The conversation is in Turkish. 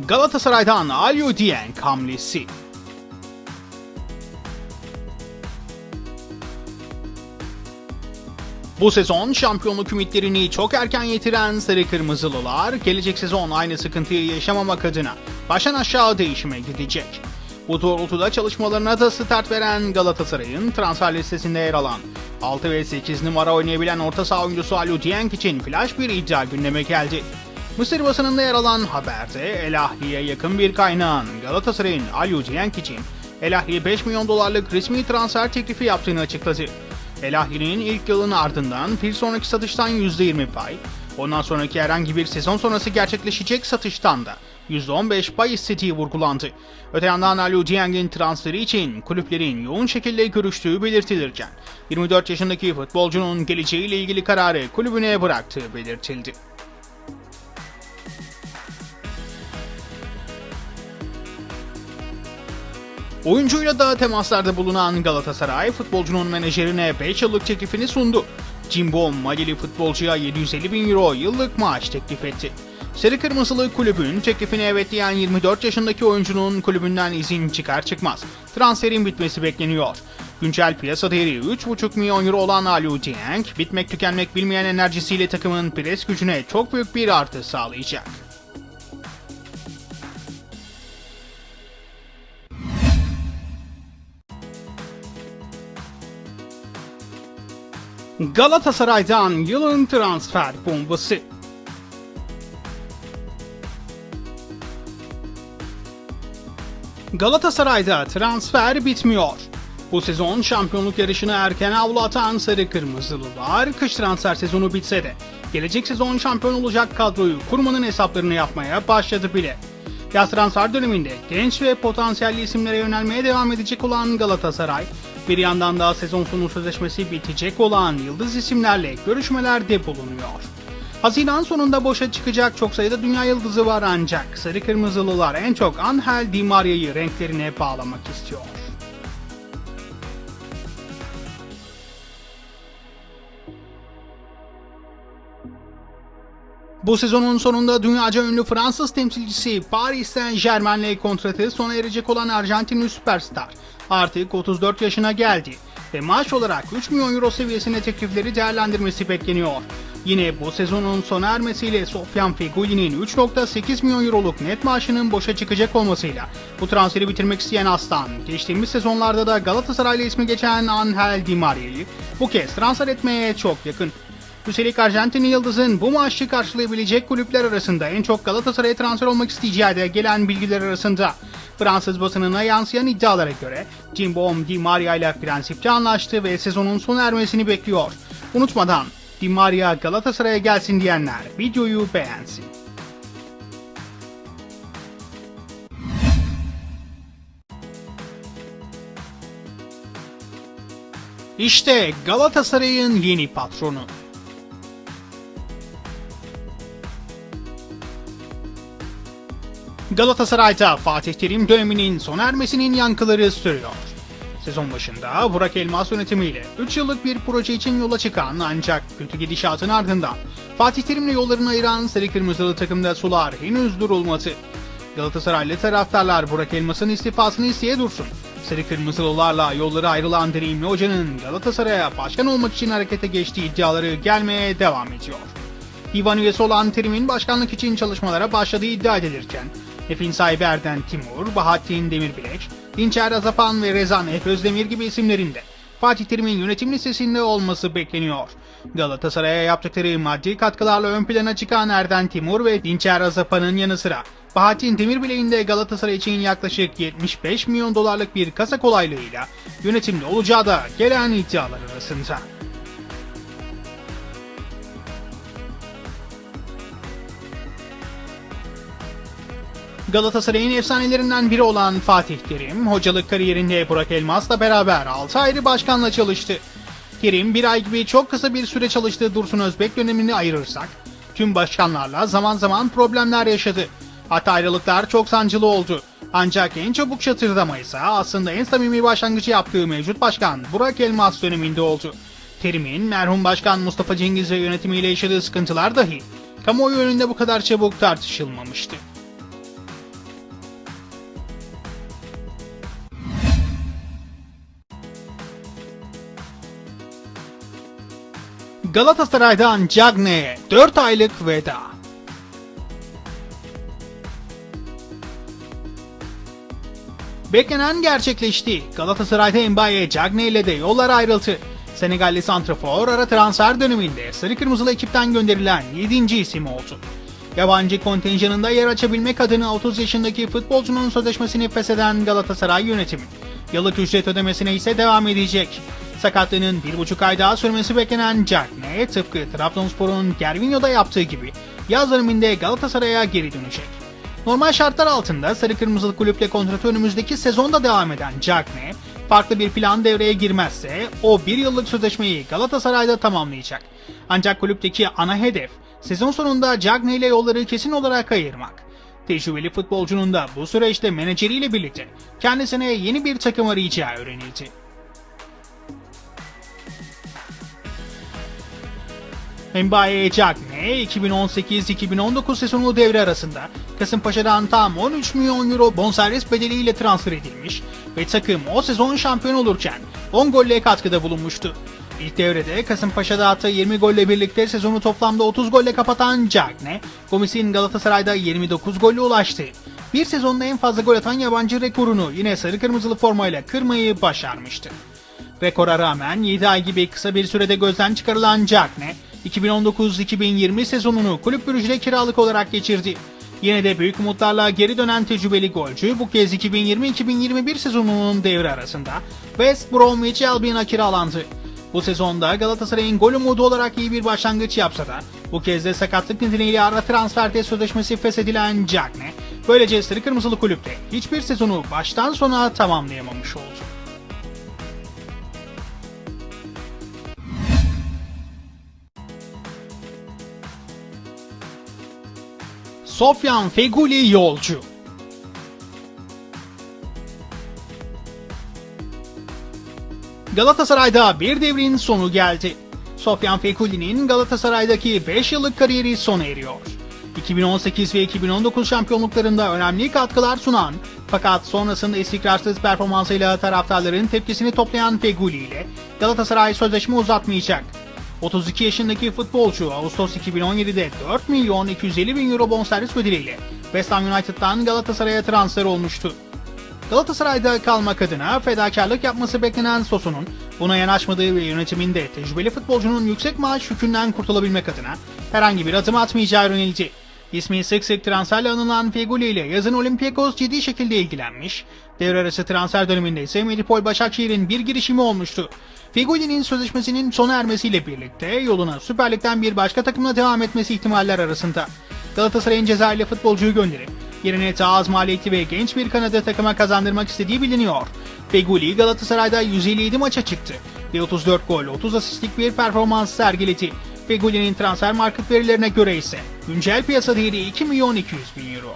Galatasaray'dan Alio Dieng hamlesi. Bu sezon şampiyonluk ümitlerini çok erken yitiren Sarı Kırmızılılar gelecek sezon aynı sıkıntıyı yaşamamak adına baştan aşağı değişime gidecek. Bu doğrultuda çalışmalarına da start veren Galatasaray'ın transfer listesinde yer alan 6 ve 8 numara oynayabilen orta saha oyuncusu Alio Dieng için flash bir iddia gündeme geldi. Mısır basınında yer alan haberde El Ahli'ye yakın bir kaynağın Galatasaray'ın Alio Dieng için El Ahli'ye 5 milyon dolarlık resmi transfer teklifi yaptığını açıkladı. El Ahli'nin ilk yılın ardından bir sonraki satıştan %20 pay, ondan sonraki herhangi bir sezon sonrası gerçekleşecek satıştan da %15 pay istediği vurgulandı. Öte yandan Alio Dieng'in transferi için kulüplerin yoğun şekilde görüştüğü belirtilirken 24 yaşındaki futbolcunun geleceğiyle ilgili kararı kulübüne bıraktığı belirtildi. Oyuncuyla da temaslarda bulunan Galatasaray futbolcunun menajerine 5 yıllık teklifini sundu. Jimbo Malili futbolcuya 750 bin euro yıllık maaş teklif etti. Sarı Kırmızılı kulübün teklifine evet diyen 24 yaşındaki oyuncunun kulübünden izin çıkar çıkmaz transferin bitmesi bekleniyor. Güncel piyasa değeri 3,5 milyon euro olan Aliu Dieng, bitmek tükenmek bilmeyen enerjisiyle takımın pres gücüne çok büyük bir artı sağlayacak. Galatasaray'dan yılın transfer bombası. Galatasaray'da transfer bitmiyor. Bu sezon şampiyonluk yarışını erken avlatan Sarı Kırmızılılar kış transfer sezonu bitse de gelecek sezon şampiyon olacak kadroyu kurmanın hesaplarını yapmaya başladı bile. Yaz transfer döneminde genç ve potansiyelli isimlere yönelmeye devam edecek olan Galatasaray, bir yandan da sezon sonu sözleşmesi bitecek olan yıldız isimlerle görüşmelerde bulunuyor. Haziran sonunda boşa çıkacak çok sayıda dünya yıldızı var ancak Sarı Kırmızılılar en çok Angel Di Maria'yı renklerine bağlamak istiyor. Bu sezonun sonunda dünyaca ünlü Fransız temsilcisi Paris Saint Germain'le kontratı sona erecek olan Arjantinli süperstar artık 34 yaşına geldi ve maaş olarak 3 milyon euro seviyesinde teklifleri değerlendirmesi bekleniyor. Yine bu sezonun sona ermesiyle Sofyan Feghouni'nin 3.8 milyon euroluk net maaşının boşa çıkacak olmasıyla bu transferi bitirmek isteyen Aslan, geçtiğimiz sezonlarda da Galatasaray'la ismi geçen Angel Di Maria'yı bu kez transfer etmeye çok yakın. Üstelik Arjantinli Yıldız'ın bu maaşı karşılayabilecek kulüpler arasında en çok Galatasaray'a transfer olmak isteyeceği de gelen bilgiler arasında. Fransız basınına yansıyan iddialara göre Jimbo Di Maria ile prensipçe anlaştı ve sezonun sona ermesini bekliyor. Unutmadan Di Maria Galatasaray'a gelsin diyenler videoyu beğensin. İşte Galatasaray'ın yeni patronu. Galatasaray'da Fatih Terim döneminin sona ermesinin yankıları sürüyor. Sezon başında Burak Elmas yönetimiyle 3 yıllık bir proje için yola çıkan ancak kötü gidişatın ardından Fatih Terim'le yollarını ayıran Sarı Kırmızılı takımda sular henüz durulmadı. Galatasaraylı taraftarlar Burak Elmas'ın istifasını isteye dursun. Sarı Kırmızılılarla yolları ayrılan deneyimli hocanın Galatasaray'a başkan olmak için harekete geçtiği iddiaları gelmeye devam ediyor. Divan üyesi olan Terim'in başkanlık için çalışmalara başladığı iddia edilirken, Efin sahibi Erden Timur, Bahattin Demirbilek, Dinçer Azapan ve Rezan Efe Özdemir gibi isimlerinde Fatih Terim'in yönetim listesinde olması bekleniyor. Galatasaray'a yaptıkları maddi katkılarla ön plana çıkan Erden Timur ve Dinçer Azapan'ın yanı sıra Bahattin Demirbilek'in de Galatasaray için yaklaşık 75 milyon dolarlık bir kasa kolaylığıyla yönetimde olacağı da gelen iddialar arasında. Galatasaray'ın efsanelerinden biri olan Fatih Terim, hocalık kariyerinde Burak Elmas'la beraber 6 ayrı başkanla çalıştı. Terim bir ay gibi çok kısa bir süre çalıştığı Dursun Özbek dönemini ayırırsak, tüm başkanlarla zaman zaman problemler yaşadı. Hatta ayrılıklar çok sancılı oldu. Ancak en çabuk çatırdama ise aslında en samimi başlangıcı yaptığı mevcut başkan Burak Elmas döneminde oldu. Terim'in merhum başkan Mustafa Cengiz'le yönetimiyle yaşadığı sıkıntılar dahi kamuoyu önünde bu kadar çabuk tartışılmamıştı. Galatasaray'dan Cagne'ye 4 aylık veda. Beklenen gerçekleşti. Galatasaray'da Mbaye Cagne ile de yollar ayrıldı. Senegalli Santrafor ara transfer döneminde Sarı Kırmızılı ekipten gönderilen 7. isim oldu. Yabancı kontenjanında yer açabilmek adına 30 yaşındaki futbolcunun sözleşmesini fesheden Galatasaray yönetimi. Yıllık ücret ödemesine ise devam edecek. Sakatlığının bir buçuk ay daha sürmesi beklenen Cagne tıpkı Trabzonspor'un Gervinho'da yaptığı gibi yaz döneminde Galatasaray'a geri dönecek. Normal şartlar altında Sarı Kırmızılı kulüple kontratı önümüzdeki sezonda devam eden Cagne, farklı bir plan devreye girmezse o bir yıllık sözleşmeyi Galatasaray'da tamamlayacak. Ancak kulüpteki ana hedef sezon sonunda Cagne ile yolları kesin olarak ayırmak. Tecrübeli futbolcunun da bu süreçte menajeriyle birlikte kendisine yeni bir takım arayacağı öğrenildi. Mbaye Cagne 2018-2019 sezonu devre arasında Kasımpaşa'dan tam 13 milyon euro bonservis bedeliyle transfer edilmiş ve takım o sezon şampiyon olurken 10 golle katkıda bulunmuştu. İlk devrede Kasımpaşa'da attığı 20 golle birlikte sezonu toplamda 30 golle kapatan Cagne, Gomis'in Galatasaray'da 29 golle ulaştı. Bir sezonda en fazla gol atan yabancı rekorunu yine sarı kırmızılı formayla kırmayı başarmıştı. Rekora rağmen 7 ay gibi kısa bir sürede gözden çıkarılan Cagne, 2019-2020 sezonunu kulüp bürücüde kiralık olarak geçirdi. Yine de büyük umutlarla geri dönen tecrübeli golcü bu kez 2020-2021 sezonunun devre arasında West Bromwich Albion'a kiralandı. Bu sezonda Galatasaray'ın gol umudu olarak iyi bir başlangıç yapsa da bu kez de sakatlık nedeniyle ara transferde sözleşmesi feshedilen Cagne böylece Sarı Kırmızılı kulüpte hiçbir sezonu baştan sona tamamlayamamış oldu. Sofyan Feguli yolcu. Galatasaray'da bir devrin sonu geldi. Sofyan Fekuli'nin Galatasaray'daki 5 yıllık kariyeri sona eriyor. 2018 ve 2019 şampiyonluklarında önemli katkılar sunan fakat sonrasında istikrarsız performansıyla taraftarların tepkisini toplayan Feguli ile Galatasaray sözleşme uzatmayacak. 32 yaşındaki futbolcu Ağustos 2017'de 4 milyon 250 bin euro bonservis bedeliyle West Ham United'dan Galatasaray'a transfer olmuştu. Galatasaray'da kalmak adına fedakarlık yapması beklenen Sosu'nun buna yanaşmadığı ve yönetiminde tecrübeli futbolcunun yüksek maaş yükünden kurtulabilmek adına herhangi bir adım atmayacağı öğrenildi. İsmi sık sık transferle anılan Feguli ile yazın Olympiakos ciddi şekilde ilgilenmiş. Devre arası transfer döneminde ise Medipol Başakşehir'in bir girişimi olmuştu. Feguli'nin sözleşmesinin sona ermesiyle birlikte yoluna Süper Lig'den bir başka takımla devam etmesi ihtimaller arasında. Galatasaray'ın Cezayirli futbolcuyu gönderip yerine daha az maliyetli ve genç bir kanadı takıma kazandırmak istediği biliniyor. Feguli Galatasaray'da 157 maça çıktı ve 34 gol 30 asistlik bir performans sergiledi. Feguli'nin transfer market verilerine göre ise güncel piyasa değeri 2 milyon 200 bin euro.